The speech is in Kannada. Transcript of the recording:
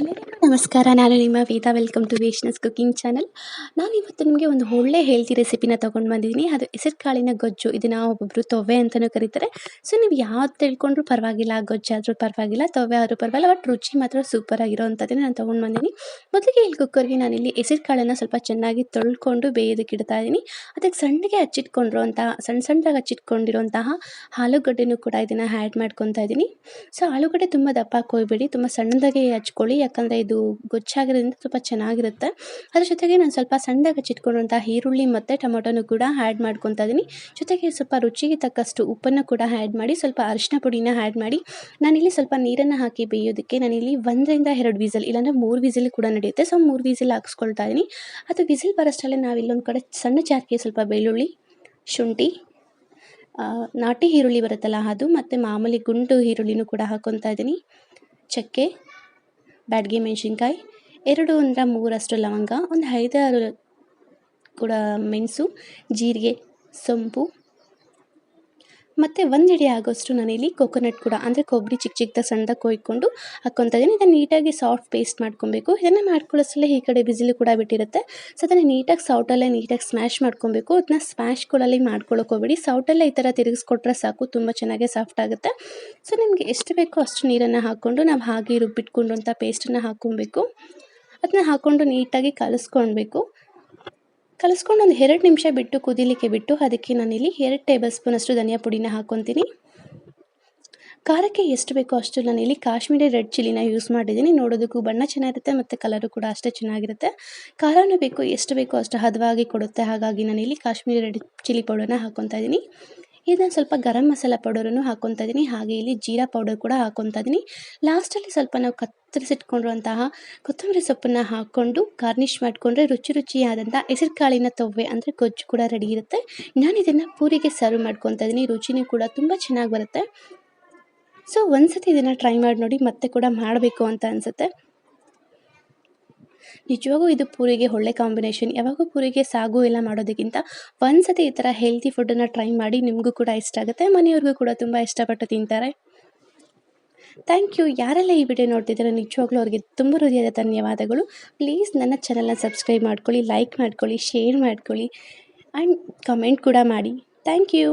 Elena ನಮಸ್ಕಾರ, ನಾನು ನಿಮ್ಮ Veda. Welcome to ವೇಷ್ನಸ್ cooking channel ನಾನು ಇವತ್ತು ನಿಮಗೆ ಒಂದು ಒಳ್ಳೆ ಹೆಲ್ತಿ ರೆಸಿಪಿನ ತೊಗೊಂಡು ಬಂದಿದ್ದೀನಿ. ಅದು ಹೆಸರು ಕಾಳಿನ ಗೊಜ್ಜು ಇದನ್ನು ಒಬ್ಬೊಬ್ಬರು ತೊವೆ ಅಂತಲೂ ಕರೀತಾರೆ. ಸೊ ನೀವು ಯಾವ್ದು ತಿಳ್ಕೊಂಡ್ರೂ ಪರವಾಗಿಲ್ಲ ಗೊಜ್ಜಾದರೂ ಪರವಾಗಿಲ್ಲ, ತೊವೆ ಆದರೂ ಪರವಾಗಿಲ್ಲ ಬಟ್ ರುಚಿ ಮಾತ್ರ ಸೂಪರ್ ಆಗಿರೋವಂಥದ್ದನ್ನು ನಾನು ತೊಗೊಂಡು ಬಂದಿದ್ದೀನಿ. ಮೊದಲಿಗೆ ಇಲ್ಲಿ ಕುಕ್ಕರ್ಗೆ ಇಲ್ಲಿ ಹೆಸರು ಕಾಳನ್ನು ಸ್ವಲ್ಪ ಚೆನ್ನಾಗಿ ತೊಳ್ಕೊಂಡು ಬೇಯೋದಕ್ಕೆ ಇಡ್ತಾ ಇದ್ದೀನಿ. ಅದಕ್ಕೆ ಸಣ್ಣಗೆ ಹಚ್ಚಿಟ್ಕೊಂಡಿರುವಂತಹ ಸಣ್ಣ ಸಣ್ಣದಾಗಿ ಹಚ್ಚಿಟ್ಕೊಂಡಿರುವಂತಹ ಆಲೂಗಡ್ಡೆನೂ ಕೂಡ ಇದನ್ನು ಆ್ಯಡ್ ಮಾಡ್ಕೊತಾ ಇದ್ದೀನಿ. ಸೊ ಆಲೂಗಡ್ಡೆ ತುಂಬ ದಪ್ಪ ಹಾಕೋಯ್ಬೇಡಿ ತುಂಬ ಸಣ್ಣದಾಗಿ ಹಚ್ಕೊಳ್ಳಿ. ಯಾಕಂದರೆ ಇದು ಗೊಜ್ಜಾಗಿರೋದ್ರಿಂದ ಸ್ವಲ್ಪ ಚೆನ್ನಾಗಿರುತ್ತೆ. ಅದ್ರ ಜೊತೆಗೆ ನಾನು ಸ್ವಲ್ಪ ಸಣ್ಣದಾಗಿ ಹಚ್ಚಿಟ್ಕೊಂಡಂಥ ಈರುಳ್ಳಿ ಮತ್ತು ಟೊಮೊಟೊನು ಕೂಡ ಆ್ಯಡ್ ಮಾಡ್ಕೊತಾ ಇದ್ದೀನಿ ಜೊತೆಗೆ ಸ್ವಲ್ಪ ರುಚಿಗೆ ತಕ್ಕಷ್ಟು ಉಪ್ಪನ್ನು ಕೂಡ ಆ್ಯಡ್ ಮಾಡಿ, ಸ್ವಲ್ಪ ಅರಿಶಿನ ಪುಡಿನ ಆ್ಯಡ್ ಮಾಡಿ, ನಾನಿಲ್ಲಿ ಸ್ವಲ್ಪ ನೀರನ್ನು ಹಾಕಿ ಬೇಯೋದಕ್ಕೆ ನಾನಿಲ್ಲಿ ಒಂದರಿಂದ ಎರಡು ವಿಸಲ್ ಇಲ್ಲಾಂದರೆ ಮೂರು ವಿಸಲ್ ಕೂಡ ನಡೆಯುತ್ತೆ. ಸೊ ಮೂರು ವಿಸಲ್ ಹಾಕ್ಸ್ಕೊಳ್ತಾ ಇದ್ದೀನಿ ಅದು ವಿಸಿಲ್ ಬರೋಷ್ಟರಲ್ಲೇ ನಾವು ಇಲ್ಲೊಂದು ಕಡೆ ಸಣ್ಣ ಜಾರಿಗೆ ಸ್ವಲ್ಪ ಬೆಳ್ಳುಳ್ಳಿ, ಶುಂಠಿ ನಾಟಿ ಈರುಳ್ಳಿ ಬರುತ್ತಲ್ಲ ಅದು, ಮತ್ತು ಮಾಮೂಲಿ ಗುಂಡು ಈರುಳ್ಳಿನೂ ಕೂಡ ಹಾಕ್ಕೊತಾ ಇದ್ದೀನಿ ಚಕ್ಕೆ ಬ್ಯಾಡಗಿ ಮೆಣಸಿನ್ಕಾಯಿ ಎರಡು ಅಂದರೆ ಮೂರಷ್ಟು ಲವಂಗ ಒಂದು ಐದಾರು ಕೂಡ ಮೆಣಸು ಜೀರಿಗೆ ಸೊಂಪು ಮತ್ತು ಒಂದು ಹಿಡಿ ಆಗೋಷ್ಟು ನಾನಿಲ್ಲಿ ಕೊಕೊನಟ್ ಕೂಡ, ಅಂದರೆ ಕೊಬ್ಬರಿ ಚಿಕ್ಕ ಚಿಕ್ಕದ ಸಣ್ಣದ ಕೊಯ್ಕೊಂಡು ಹಾಕ್ಕೊತಾ ಇದ್ದೀನಿ ಇದನ್ನು ನೀಟಾಗಿ ಸಾಫ್ಟ್ ಪೇಸ್ಟ್ ಮಾಡ್ಕೊಬೇಕು. ಇದನ್ನು ಮಾಡ್ಕೊಳ್ಳೋಷ್ಟರಲ್ಲೇ ಈ ಕಡೆ ಬಿಸಿಲು ಕೂಡ ಬಿಟ್ಟಿರುತ್ತೆ. ಸೊ ಅದನ್ನು ನೀಟಾಗಿ ಸೌಟಲ್ಲೇ ನೀಟಾಗಿ ಸ್ಮ್ಯಾಶ್ ಮಾಡ್ಕೊಬೇಕು. ಅದನ್ನ ಸ್ಮ್ಯಾಶ್ಗಳಲ್ಲಿ ಮಾಡ್ಕೊಳ್ಳೋಕೆ ಹೋಗ್ಬೇಡಿ. ಸೌಟಲ್ಲೇ ಈ ಥರ ತಿರುಗಿಸ್ಕೊಟ್ರೆ ಸಾಕು, ತುಂಬ ಚೆನ್ನಾಗಿ ಸಾಫ್ಟ್ ಆಗುತ್ತೆ. ಸೊ ನಿಮಗೆ ಎಷ್ಟು ಬೇಕೋ ಅಷ್ಟು ನೀರನ್ನು ಹಾಕ್ಕೊಂಡು, ನಾವು ಹಾಗೆ ರುಬ್ಬಿಟ್ಕೊಂಡಂಥ ಪೇಸ್ಟನ್ನು ಹಾಕ್ಕೊಬೇಕು. ಅದನ್ನ ಹಾಕ್ಕೊಂಡು ನೀಟಾಗಿ ಕಲಿಸ್ಕೊಳ್ಬೇಕು. ಕಲಿಸ್ಕೊಂಡು ಒಂದು ಎರಡು ನಿಮಿಷ ಬಿಟ್ಟು ಕುದಿಲಿಕ್ಕೆ ಬಿಟ್ಟು ಅದಕ್ಕೆ ನಾನಿಲ್ಲಿ ಎರಡು ಟೇಬಲ್ ಸ್ಪೂನಷ್ಟು ಧನಿಯಾ ಪುಡಿನ ಹಾಕ್ಕೊತೀನಿ ಖಾರಕ್ಕೆ ಎಷ್ಟು ಬೇಕೋ ಅಷ್ಟು ನಾನಿಲ್ಲಿ ಕಾಶ್ಮೀರಿ ರೆಡ್ ಚಿಲ್ಲಿನ ಯೂಸ್ ಮಾಡಿದ್ದೀನಿ. ನೋಡೋದಕ್ಕೂ ಬಣ್ಣ ಚೆನ್ನಾಗಿರುತ್ತೆ ಮತ್ತು ಕಲರು ಕೂಡ ಅಷ್ಟೇ ಚೆನ್ನಾಗಿರುತ್ತೆ. ಖಾರನೂ ಬೇಕು, ಎಷ್ಟು ಬೇಕೋ ಅಷ್ಟು ಹದವಾಗಿ ಕೊಡುತ್ತೆ. ಹಾಗಾಗಿ ನಾನಿಲ್ಲಿ ಕಾಶ್ಮೀರಿ ರೆಡ್ ಚಿಲ್ಲಿ ಪೌಡರ್ನ ಹಾಕ್ಕೊತಾ ಇದ್ದೀನಿ. ಇದನ್ನು ಸ್ವಲ್ಪ ಗರಂ ಮಸಾಲ ಪೌಡರನ್ನು ಹಾಕ್ಕೊತಾ ಇದ್ದೀನಿ. ಹಾಗೆ ಇಲ್ಲಿ ಜೀರಾ ಪೌಡರ್ ಕೂಡ ಹಾಕ್ಕೊತಾ ಇದ್ದೀನಿ. ಲಾಸ್ಟಲ್ಲಿ ಸ್ವಲ್ಪ ನಾವು ಕತ್ತರಿಸಿಟ್ಕೊಂಡಿರುವಂತಹ ಕೊತ್ತಂಬರಿ ಸೊಪ್ಪನ್ನು ಹಾಕ್ಕೊಂಡು ಗಾರ್ನಿಷ್ ಮಾಡಿಕೊಂಡ್ರೆ ರುಚಿ ರುಚಿಯಾದಂಥ ಹೆಸರು ಕಾಳಿನ ತೊವ್ವೆ ಅಂದರೆ ಗೊಜ್ಜು ಕೂಡ ರೆಡಿ ಇರುತ್ತೆ. ನಾನು ಇದನ್ನು ಪೂರಿಗೆ ಸರ್ವ್ ಮಾಡ್ಕೊತಾ ಇದ್ದೀನಿ. ರುಚಿನೂ ಕೂಡ ತುಂಬ ಚೆನ್ನಾಗಿ ಬರುತ್ತೆ. ಸೊ ಒಂದ್ಸತಿ ಇದನ್ನು ಟ್ರೈ ಮಾಡಿ ನೋಡಿ ಮತ್ತೆ ಕೂಡ ಮಾಡಬೇಕು ಅಂತ ಅನಿಸುತ್ತೆ. ನಿಜವಾಗೂ ಇದು ಪೂರಿಗೆ ಒಳ್ಳೆ ಕಾಂಬಿನೇಷನ್ ಯಾವಾಗೂ ಪೂರಿಗೆ ಸಾಗು ಎಲ್ಲ ಮಾಡೋದಕ್ಕಿಂತ ಒಂದ್ಸತಿ ಈ ಥರ ಹೆಲ್ತಿ ಫುಡ್ಡನ್ನು ಟ್ರೈ ಮಾಡಿ ನಿಮಗೂ ಕೂಡ ಇಷ್ಟ ಆಗುತ್ತೆ. ಮನೆಯವ್ರಿಗೂ ಕೂಡ ತುಂಬ ಇಷ್ಟಪಟ್ಟು ತಿಂತಾರೆ. ಥ್ಯಾಂಕ್ ಯು ಯಾರೆಲ್ಲ ಈ ವಿಡಿಯೋ ನೋಡ್ತಿದ್ದಾರೆ ನಿಜವಾಗ್ಲೂ ಅವರಿಗೆ ತುಂಬ ಹೃದಯದ ಧನ್ಯವಾದಗಳು. ಪ್ಲೀಸ್ ನನ್ನ ಚಾನಲ್ನ ಸಬ್ಸ್ಕ್ರೈಬ್ ಮಾಡ್ಕೊಳ್ಳಿ ಲೈಕ್ ಮಾಡ್ಕೊಳ್ಳಿ ಶೇರ್ ಮಾಡ್ಕೊಳ್ಳಿ ಆ್ಯಂಡ್ ಕಮೆಂಟ್ ಕೂಡ ಮಾಡಿ. Thank you